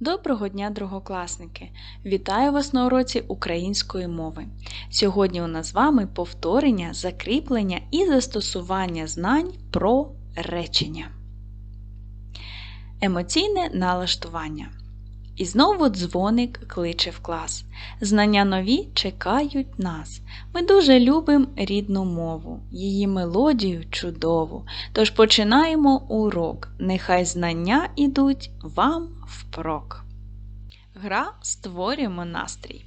Доброго дня, другокласники! Вітаю вас на уроці української мови. Сьогодні у нас з вами повторення, закріплення і застосування знань про речення. Емоційне налаштування. І знову дзвоник кличе в клас. Знання нові чекають нас. Ми дуже любимо рідну мову, її мелодію чудову. Тож починаємо урок. Нехай знання ідуть вам впрок. Гра створюємо настрій.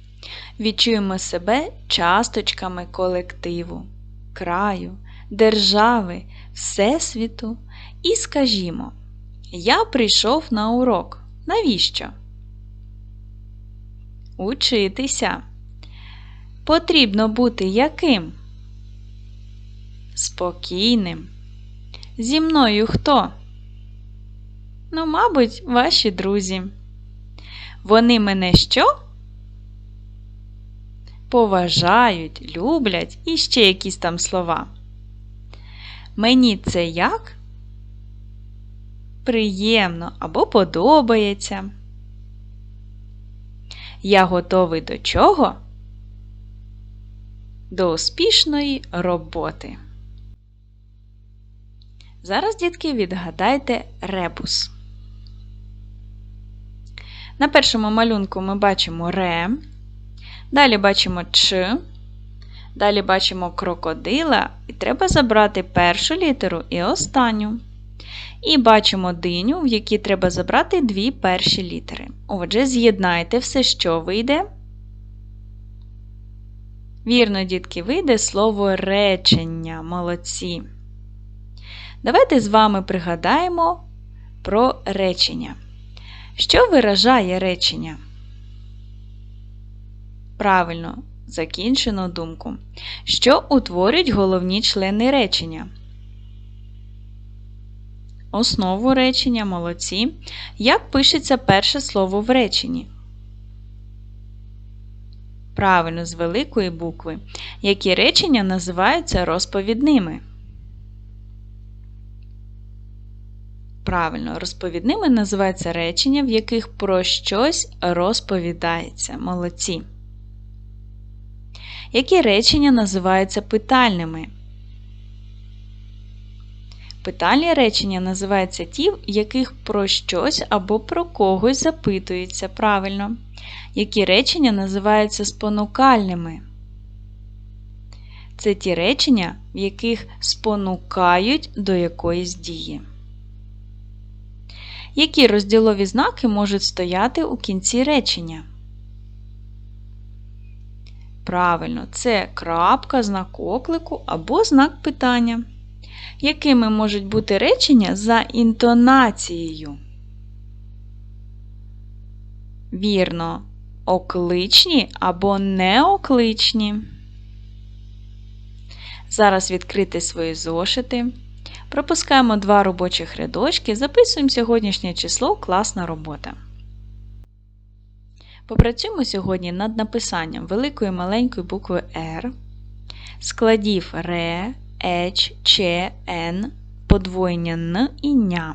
Відчуємо себе часточками колективу, краю, держави, Всесвіту і скажімо: Я прийшов на урок. Навіщо? Учитися. Потрібно бути яким? Спокійним. Зі мною хто? Ну, мабуть, ваші друзі. Вони мене що? Поважають, люблять і ще якісь там слова. Мені це як? Приємно або подобається. Я готовий до чого? До успішної роботи. Зараз, дітки, відгадайте ребус. На першому малюнку ми бачимо ре, далі бачимо Ч, далі бачимо крокодила, і треба забрати першу літеру і останню. І бачимо диню, в якій треба забрати дві перші літери. Отже, з'єднайте все, що вийде. Вірно, дітки, вийде слово речення. Молодці. Давайте з вами пригадаємо про речення. Що виражає речення? Правильно, закінчено думку. Що утворюють головні члени речення? Основу речення молодці. Як пишеться перше слово в реченні? Правильно, з великої букви. Які речення називаються розповідними? Правильно, розповідними називаються речення, в яких про щось розповідається. Молодці. Які речення називаються питальними? Питальні речення називаються ті, в яких про щось або про когось запитується правильно. Які речення називаються спонукальними? Це ті речення, в яких спонукають до якоїсь дії. Які розділові знаки можуть стояти у кінці речення? Правильно, це крапка, знак оклику або знак питання. Якими можуть бути речення за інтонацією? Вірно, окличні або неокличні. Зараз відкрити свої зошити. Пропускаємо два робочих рядочки, записуємо сьогоднішнє число класна робота. Попрацюємо сьогодні над написанням великої маленької букви R, складів ре, еч, че, ен, подвоєння н і ня.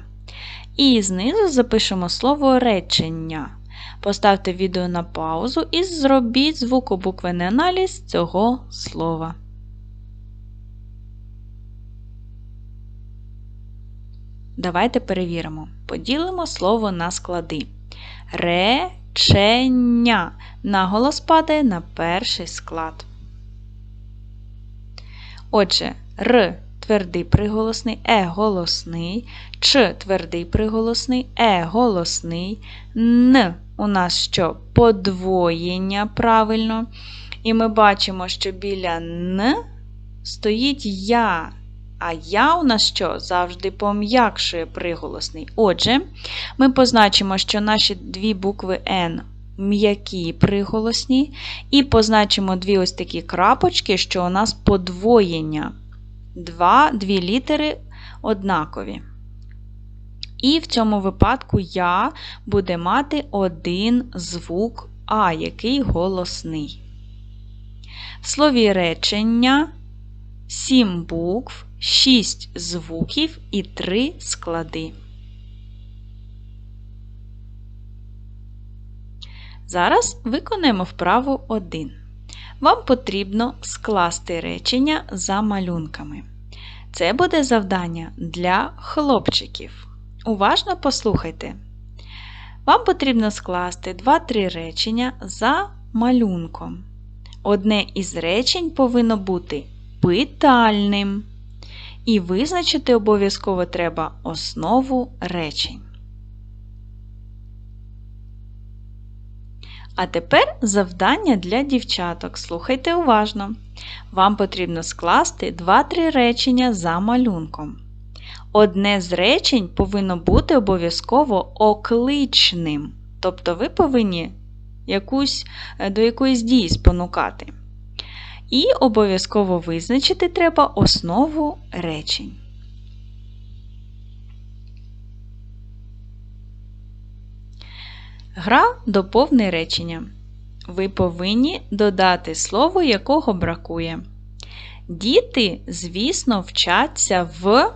І знизу запишемо слово речення. Поставте відео на паузу і зробіть звукобуквений аналіз цього слова. Давайте перевіримо. Поділимо слово на склади. Речення. Наголос падає на перший склад. Отже, Р твердий приголосний, Е голосний, Ч твердий приголосний, Е голосний, Н у нас що? Подвоєння правильно. І ми бачимо, що біля Н стоїть Я. А я у нас що? Завжди пом'якшує приголосний. Отже, ми позначимо, що наші дві букви Н м'які приголосні, і позначимо дві ось такі крапочки, що у нас подвоєння. Два, Дві літери однакові. І в цьому випадку я буде мати один звук А, який голосний. В слові речення 7 букв, 6 звуків і 3 склади. Зараз виконуємо вправу 1. Вам потрібно скласти речення за малюнками. Це буде завдання для хлопчиків. Уважно послухайте. Вам потрібно скласти 2-3 речення за малюнком. Одне із речень повинно бути питальним. І визначити обов'язково треба основу речень. А тепер завдання для дівчаток. Слухайте уважно. Вам потрібно скласти 2-3 речення за малюнком. Одне з речень повинно бути обов'язково окличним. Тобто ви повинні якусь, е, до якоїсь дії спонукати. І обов'язково визначити треба основу речень. Гра доповни речення. Ви повинні додати слово, якого бракує. Діти, звісно, вчаться в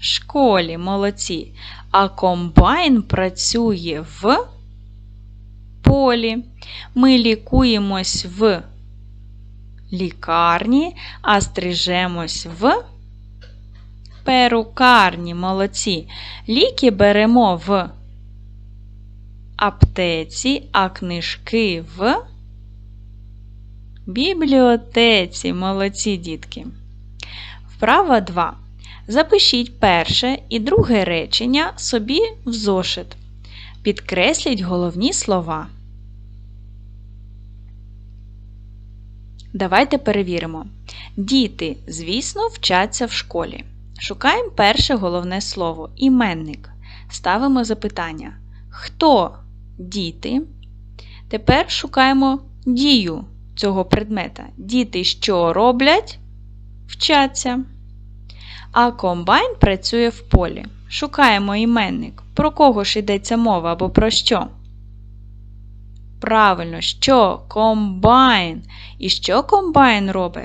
школі молодці, а комбайн працює в полі. Ми лікуємось в лікарні, а стрижемось в перукарні молодці. Ліки беремо в аптеці, а книжки в бібліотеці. Молодці дітки. Вправа 2. Запишіть перше і друге речення собі в зошит. Підкресліть головні слова. Давайте перевіримо. Діти, звісно, вчаться в школі. Шукаємо перше головне слово іменник. Ставимо запитання. Хто діти? Тепер шукаємо дію цього предмета. Діти що роблять? Вчаться. А комбайн працює в полі. Шукаємо іменник. Про кого ж йдеться мова або про що? Правильно, що комбайн. І що комбайн робить?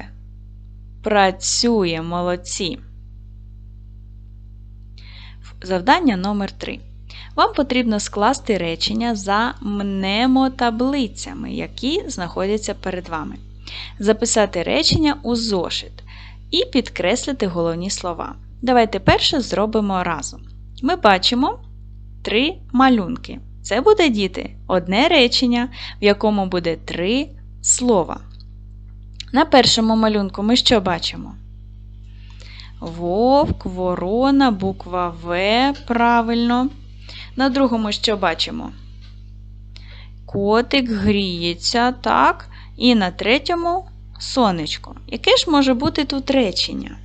Працює молодці. Завдання номер 3 Вам потрібно скласти речення за мнемотаблицями, які знаходяться перед вами. Записати речення у зошит і підкреслити головні слова. Давайте перше зробимо разом. Ми бачимо три малюнки. Це буде діти одне речення, в якому буде три слова. На першому малюнку ми що бачимо? Вовк, ворона, буква В. Правильно. На другому що бачимо? Котик гріється, так. І на третьому сонечко. Яке ж може бути тут речення?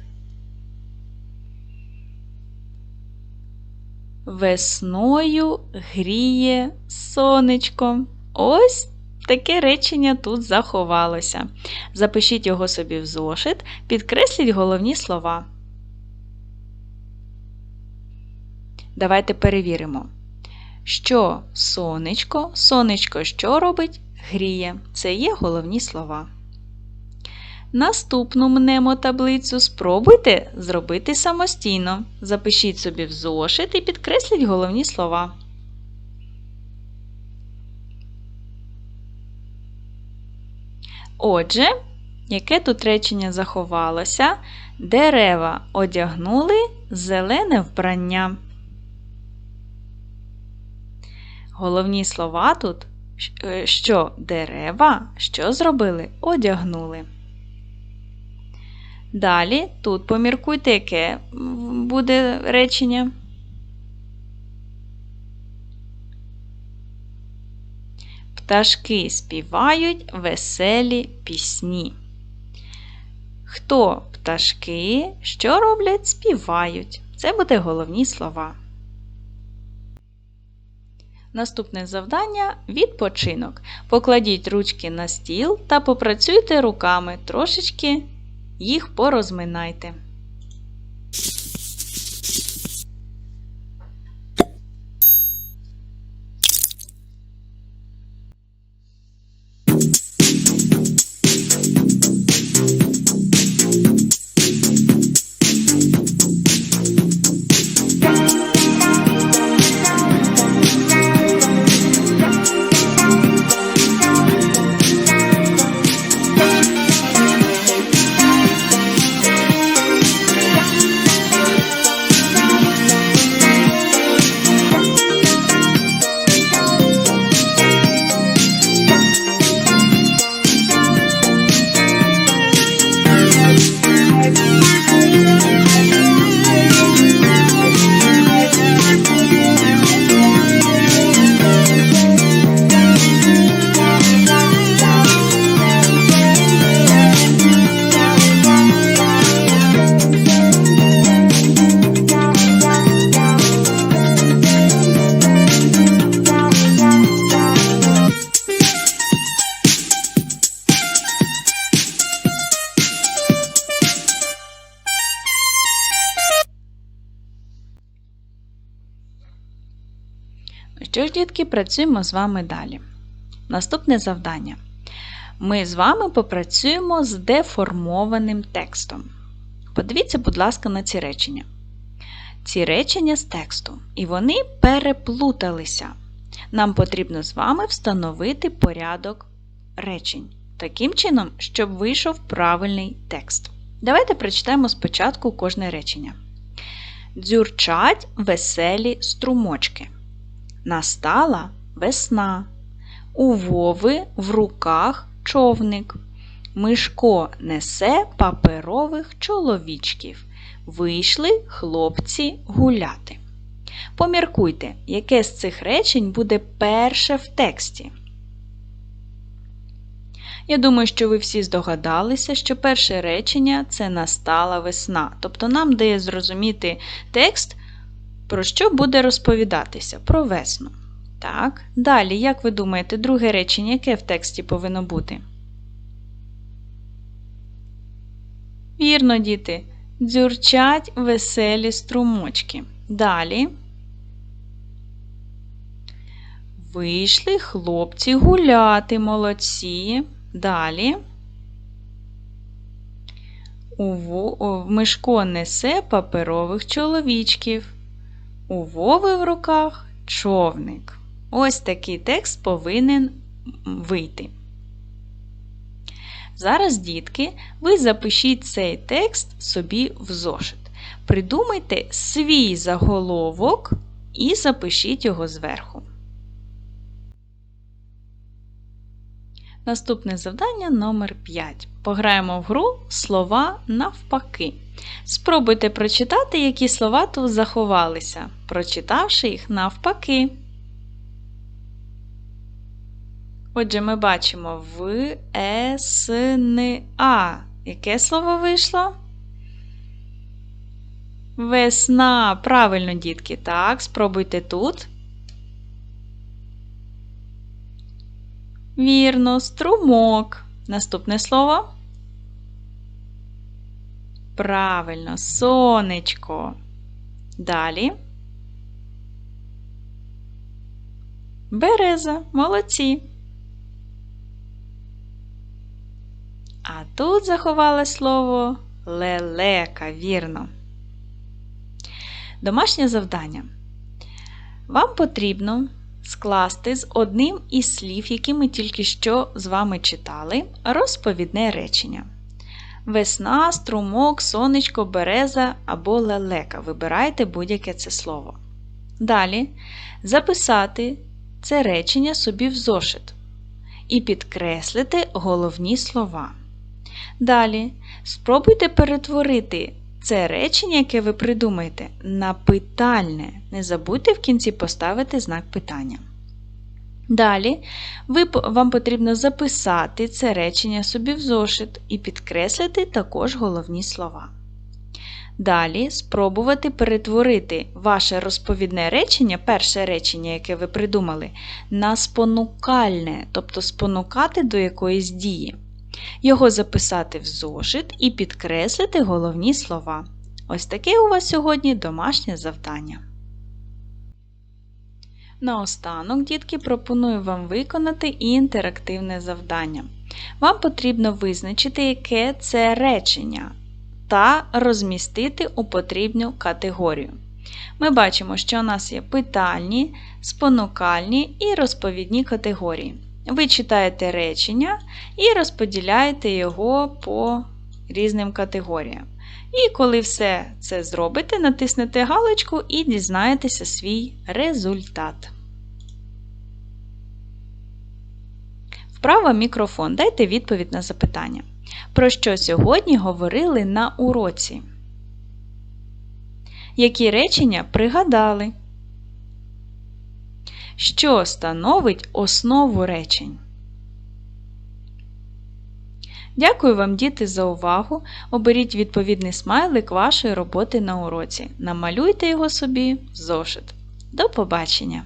Весною гріє сонечко. Ось таке речення тут заховалося. Запишіть його собі в зошит, підкресліть головні слова. Давайте перевіримо. Що сонечко? Сонечко що робить? Гріє. Це є головні слова. Наступну мнемотаблицю спробуйте зробити самостійно. Запишіть собі в зошит і підкресліть головні слова. Отже, яке тут речення заховалося? Дерева одягнули зелене вбрання. Головні слова тут, е, що дерева що зробили? Одягнули. Далі тут поміркуйте, яке буде речення. Пташки співають веселі пісні. Хто пташки, що роблять, співають. Це буде головні слова. Наступне завдання відпочинок. Покладіть ручки на стіл та попрацюйте руками трошечки їх порозминайте. Що ж, дітки, працюємо з вами далі. Наступне завдання. Ми з вами попрацюємо з деформованим текстом. Подивіться, будь ласка, на ці речення. Ці речення з тексту, і вони переплуталися. Нам потрібно з вами встановити порядок речень таким чином, щоб вийшов правильний текст. Давайте прочитаємо спочатку кожне речення. Дзюрчать веселі струмочки. Настала весна. У Вови в руках човник. Мишко несе паперових чоловічків. Вийшли хлопці гуляти. Поміркуйте, яке з цих речень буде перше в тексті. Я думаю, що ви всі здогадалися, що перше речення це настала весна. Тобто нам дає зрозуміти текст, про що буде розповідатися, про весну. Так, далі, як ви думаєте, друге речення, яке в тексті повинно бути? Вірно, діти, дзюрчать веселі струмочки. Далі. Вийшли хлопці гуляти, молодці. Далі. У Мишко несе паперових чоловічків. У Вови в руках човник. Ось такий текст повинен вийти. Зараз, дітки, ви запишіть цей текст собі в зошит. Придумайте свій заголовок і запишіть його зверху. Наступне завдання номер 5. Пограємо в гру слова навпаки. Спробуйте прочитати, які слова тут заховалися, прочитавши їх навпаки. Отже, ми бачимо в е, с, н, а. Яке слово вийшло? Весна. Правильно, дітки. Так, спробуйте тут. Вірно, струмок. Наступне слово. Правильно, сонечко. Далі. Береза. Молодці. А тут заховали слово лелека, вірно. Домашнє завдання. Вам потрібно скласти з одним із слів, які ми тільки що з вами читали, розповідне речення. Весна, струмок, сонечко, береза або лелека. Вибирайте будь-яке це слово. Далі записати це речення собі в зошит і підкреслити головні слова. Далі спробуйте перетворити це речення, яке ви придумаєте, на питальне. Не забудьте в кінці поставити знак питання. Далі ви, вам потрібно записати це речення собі в зошит і підкреслити також головні слова. Далі спробувати перетворити ваше розповідне речення, перше речення, яке ви придумали, на спонукальне, тобто спонукати до якоїсь дії його записати в зошит і підкреслити головні слова. Ось таке у вас сьогодні домашнє завдання. Наостанок, дітки, пропоную вам виконати інтерактивне завдання. Вам потрібно визначити, яке це речення, та розмістити у потрібну категорію. Ми бачимо, що у нас є питальні, спонукальні і розповідні категорії. Ви читаєте речення і розподіляєте його по різним категоріям. І коли все це зробите, натиснете галочку і дізнаєтеся свій результат. Вправо мікрофон. Дайте відповідь на запитання. Про що сьогодні говорили на уроці? Які речення пригадали? Що становить основу речень. Дякую вам, діти, за увагу. Оберіть відповідний смайлик вашої роботи на уроці. Намалюйте його собі в зошит. До побачення!